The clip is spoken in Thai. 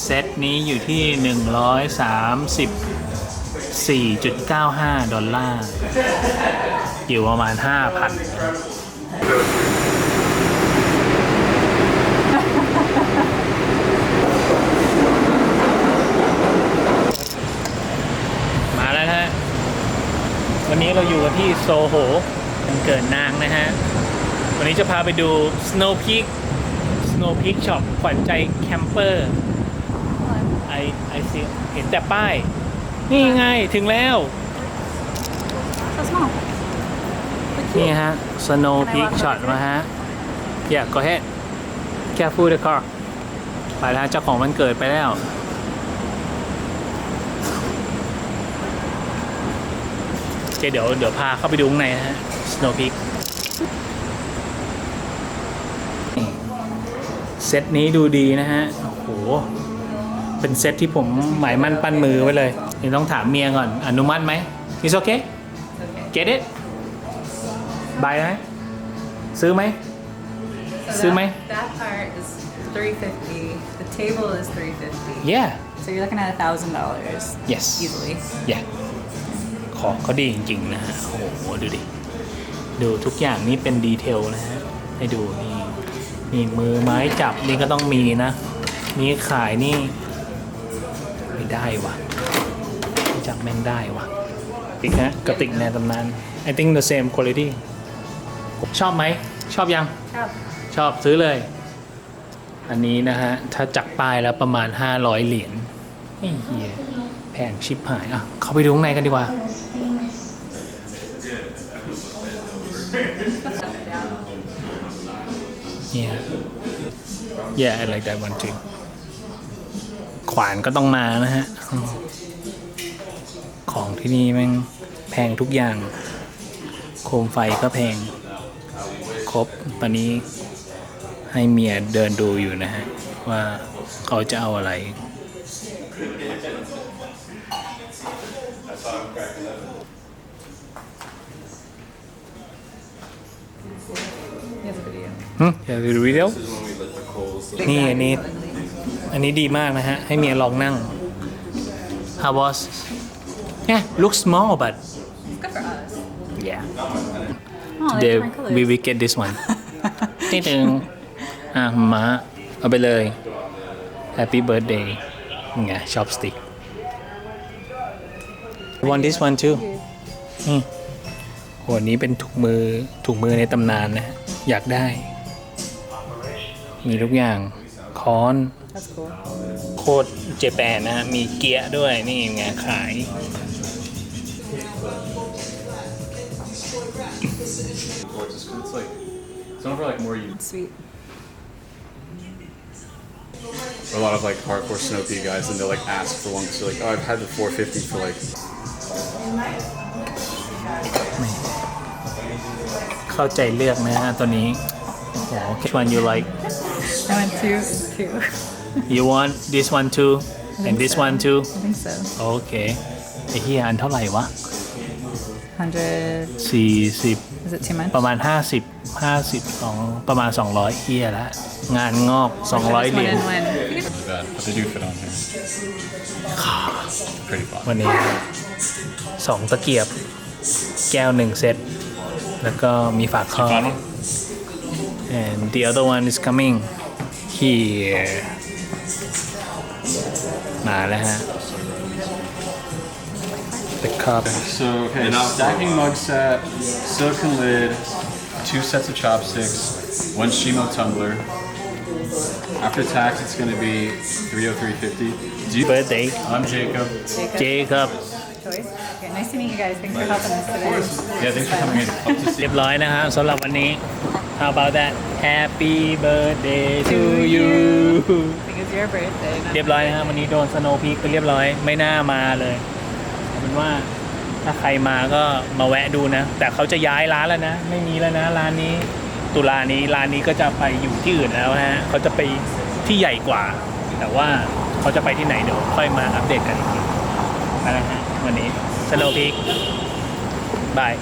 เซตนี้อยู่ที่ 134.95 ดอลลาร์ อยู่ประมาณ 5,000มาแล้วฮะวันนี้เราอยู่กันที่โซโหวันเกิดนางนะฮะ วันนี้จะพาไปดู Snow Peak Snow Peak Shop ขวัญใจแคมเปอร์ ไอไอซีเห็นแต่ป้าย นี่ไงถึงแล้ว So small. นี่ฮะ Snow Peak Shop มาฮะ Yeah go ahead careful the car ไปแล้วฮะเจ้าของวันเกิดไปแล้ว โอเคเดี๋ยวเดี๋ยวพาเข้าไปดูข้างในนะฮะ Snow Peak เซตนี้ดูดีนะฮะ โอ้โห เป็นเซตที่ผมหมายมั่นปั้นมือไว้เลยนี่ต้องถามเมียก่อน อนุมัติไหม Is okay get it บายไหมซื้อไหม So Sue that, May? that part is 350. The table is 350. yeah So you're looking at a thousand dollars yes easily. yeah ของเขาดีจริงๆนะฮะโอ้โหดูดิ ดูทุกอย่างนี่เป็นดีเทลนะฮะ ให้ดูนี่นี่มือไม้จับนี่ก็ต้องมีนะ นี่ขายนี่ ไม่ได้วะจับแม่งได้วะอีกฮะกระติกในตำนาน I think the same quality ชอบไหม ชอบยัง Chop. ชอบซื้อเลย อันนี้นะฮะ ถ้าจักป้ายแล้วประมาณ 500 เหรียญไอ้เหี้ยแพงชิบหาย อะ เข้าไปดูข้างในกันดีกว่าเนี่ย yeah I like that one too ขวานก็ต้องมานะฮะ ของที่นี่แม่งแพงทุกอย่าง โคมไฟก็แพง ครบตอนนี้ให้เมียเดินดูอยู่นะฮะ ว่าเขาจะเอาอะไร He has a video. หึอยากดูวิดีโอนี่อันนี้ อันนี้ดีมากนะฮะ ให้เมียลองนั่ง How was yeah look small but Good for us. yeah Oh, the they're different colors. we will get this one นิดนึงอะมาเอาไปเลย Happy birthday ไง chopstick want this one too อืมโหอันนี้เป็นถุงมือถุงมือในตำนานนะฮะอยากได้ มีทุกอย่างค้อน That's cool. โคตรเจแปนนะฮะ มีเกียร์ด้วยนี่ไงขาย It's like some are like more you Sweet. a lot of like hardcore snow pea guys and they'll like ask for one because they're like, oh, I've had the 450 for like เข้าใจเลือกนะฮะตัวนี้โอ้โห which one you like I went two, two. You want this one too and this one too I think so. โอเคไอ้เฮียอันเท่าไหร่วะ Hundred. 40 Is it too much? ประมาณ 50 50ของประมาณ 200เฮียละงานงอก 200เหรียญ One and one. bad, but they do fit on here. Pretty fun. วันนี้สองตะเกียบ แก้วหนึ่งเซตแล้วก็มีฝากครอบ Fun one? and the other one is coming here มาแล้วฮะ the cup So okay, stacking mug set, silicon lid, two sets of chopsticks, one Shimo tumbler. After tax, it's gonna be 303.50. Do you? birthday I'm Jacob. Jacob. Jacob Choice. Okay, nice to meet you guys. Thanks for helping us today. Yeah, thanks for coming in. Hope to see เรียบร้อยนะฮะสำหรับวันนี้ how about that happy birthday to you Because your birthday. not เรียบร้อยนะฮะวันนี้โดนสโนว์พีคไปเรียบร้อยไม่น่ามาเลยเอาเป็นว่าถ้าใครมาก็มาแวะดูนะ แต่เขาจะย้ายร้านแล้วนะ ไม่มีแล้วนะ ร้านนี้ตุลานี้ร้านนี้ก็จะไปอยู่ที่อื่นแล้วฮะเขาจะไปที่ใหญ่กว่า แต่ว่าเขาจะไปที่ไหนเดี๋ยวค่อยมาอัปเดตกันอีกที มะแล้ฮะวันนี้สโลว์พิกบาย